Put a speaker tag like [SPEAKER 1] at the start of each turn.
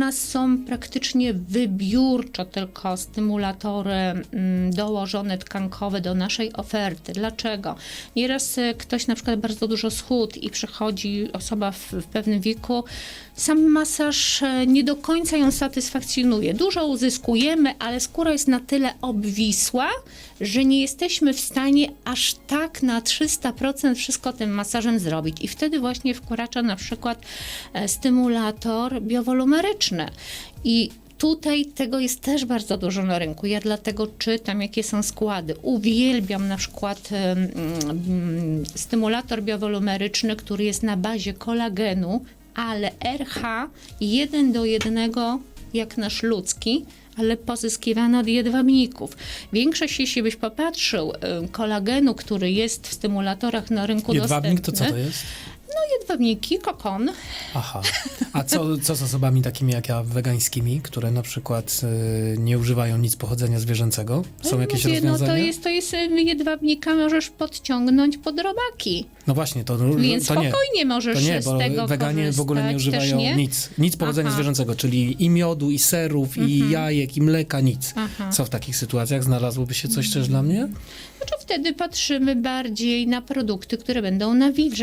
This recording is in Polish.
[SPEAKER 1] nas są praktycznie wybiórczo tylko stymulatory mm, dołożone tkankowe do naszej oferty. Dlaczego? Nieraz e, ktoś na przykład bardzo dużo schód i przychodzi osoba w, w pewnym wieku, sam masaż e, nie do końca ją satysfakcjonuje. Dużo uzyskujemy, ale skóra jest na tyle obwisła, że nie jesteśmy w stanie aż tak na 300% wszystko tym masażem zrobić. I wtedy właśnie wkracza na przykład e, stymulator biowolumeryczny. I Tutaj tego jest też bardzo dużo na rynku. Ja dlatego czytam, jakie są składy. Uwielbiam na przykład stymulator biowolumeryczny, który jest na bazie kolagenu, ale RH 1 do 1 jak nasz ludzki, ale pozyskiwany od jedwabników. Większość, jeśli byś popatrzył, kolagenu, który jest w stymulatorach na rynku
[SPEAKER 2] Jedwabnik to
[SPEAKER 1] dostępny.
[SPEAKER 2] co to jest?
[SPEAKER 1] No jedwabniki, kokon.
[SPEAKER 2] Aha. A co, co z osobami takimi jak ja, wegańskimi, które na przykład y, nie używają nic pochodzenia zwierzęcego? Są
[SPEAKER 1] No
[SPEAKER 2] jakieś
[SPEAKER 1] mówię,
[SPEAKER 2] rozwiązania?
[SPEAKER 1] No to jest, to jest jedwabnika, możesz podciągnąć pod robaki.
[SPEAKER 2] No właśnie, to,
[SPEAKER 1] Więc
[SPEAKER 2] to nie.
[SPEAKER 1] spokojnie możesz
[SPEAKER 2] To nie,
[SPEAKER 1] z
[SPEAKER 2] bo
[SPEAKER 1] tego
[SPEAKER 2] weganie w ogóle nie używają
[SPEAKER 1] nie?
[SPEAKER 2] nic. Nic pochodzenia
[SPEAKER 1] Aha.
[SPEAKER 2] zwierzęcego, czyli i miodu, i serów, i jajek, i mleka, nic.
[SPEAKER 1] Aha.
[SPEAKER 2] Co w takich sytuacjach? Znalazłoby się coś też dla mnie?
[SPEAKER 1] Znaczy wtedy patrzymy bardziej na produkty, które będą nawilżać